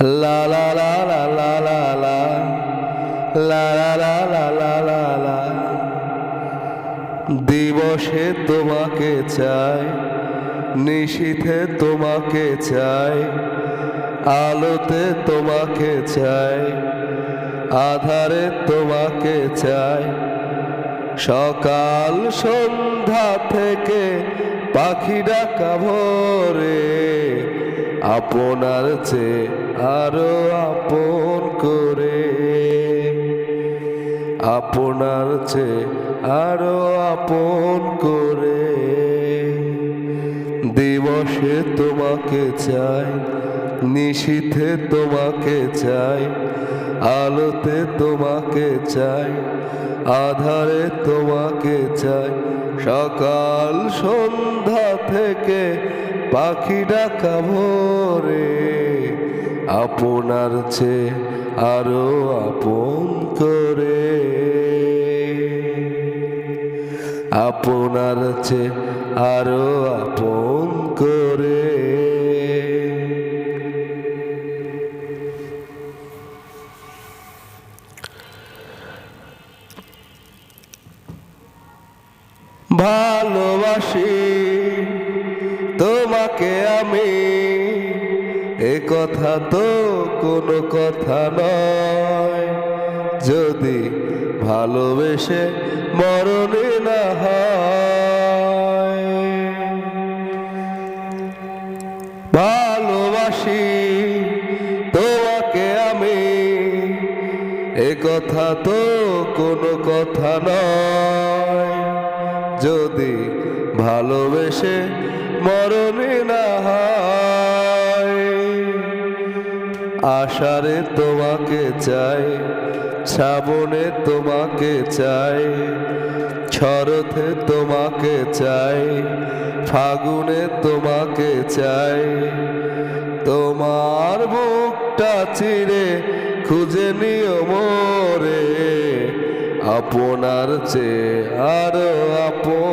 লা লা লা লা লা লা লা লা দিবসে তোমাকে চাই নিশীথে তোমাকে চাই, আলোতে তোমাকে চাই, আধারে তোমাকে চাই। সকাল সন্ধ্যা থেকে পাখি ডাকা ভোরে আপনার চেয়ে আরও আপন করে। আপনার চেয়ে আরও আপন করে। দিবসে তোমাকে চাই নিশীথে তোমাকে চাই, আলোতে তোমাকে চাই, আধারে তোমাকে চাই। সকাল সন্ধ্যা থেকে পাখি ডাকা ভোরে আপনার চেয়ে আরও আপন করে। আপনার চেয়ে আরও আপন করে। ভালোবাসি তোমাকে আমি, এ কথা তো কোনো কথা নয়। যদি ভালোবেসে মরণে না হয়, ভালোবাসি তোমাকে আমি, এ কথা তো কোনো কথা নয়। যদি ভালোবেসে মরণে না হয় আষাঢ়ে তোমাকে চাই, শ্রাবণে তোমাকে চাই শরতে তোমাকে চাই, ফাগুনে তোমাকে চাই। তোমার বুকটা চিরে খুঁজে নিও মোরে, আপনার চেয়ে আরও আপন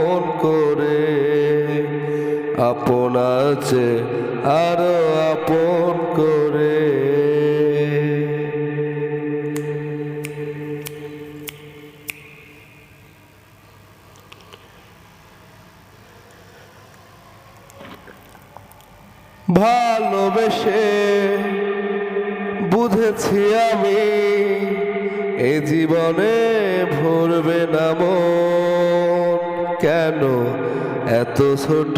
আপনার আছে, আরও আপন করে। ভালোবেসে বুঝেছি আমি, এ জীবনে ভরবে না মন। কেন এত ছোট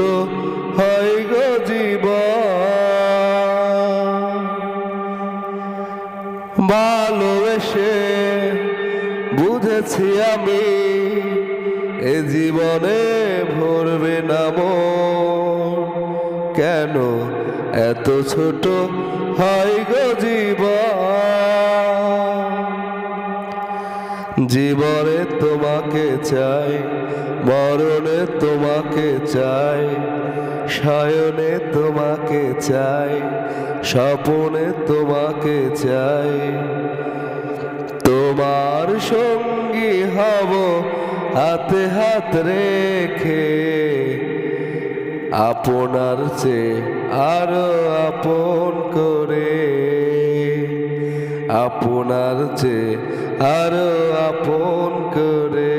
হয় গো জীবন। ভালোবেসে বুঝেছি আমি, এ জীবনে ভরবে না মন। কেন এত ছোট হয় গো জীবনে তোমাকে চাই, মরণে তোমাকে চাই, শয়নে তোমাকে চাই, স্বপনে তোমাকে চাই। তোমার সঙ্গী হব হাতে হাত রেখে, আপনার চেয়ে আরও আপন করে। আপনার চেয়ে আরও আপন করে।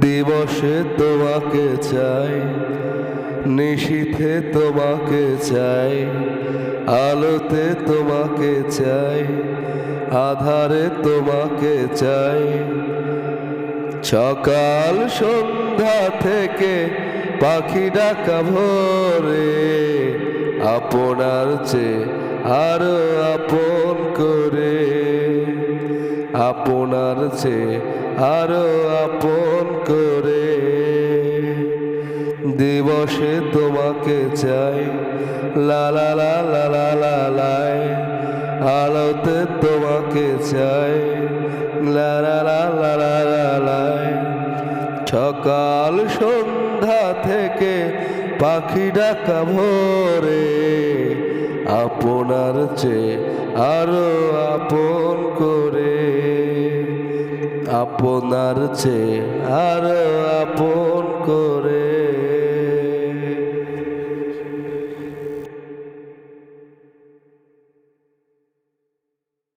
দিবসে তোমাকে চাই নিশীথে তোমাকে চাই, আলোতে তোমাকে চাই, আধারে তোমাকে চাই। সকাল সন্ধ্যা থেকে পাখি ডাকা ভোরে আপনার চেয়ে আরও আপন করে আপনার চেয়ে আরও আপন করে দিবসে তোমাকে চাই লা লা লা লা লাই আলোতে তোমাকে চাই লা লা লা লা লা লা লাই সকাল সন্ধ্যা থেকে পাখি ডাকা ভোরে আপনার চেয়ে আরও আপন করে। আপনার চেয়ে আরও আপন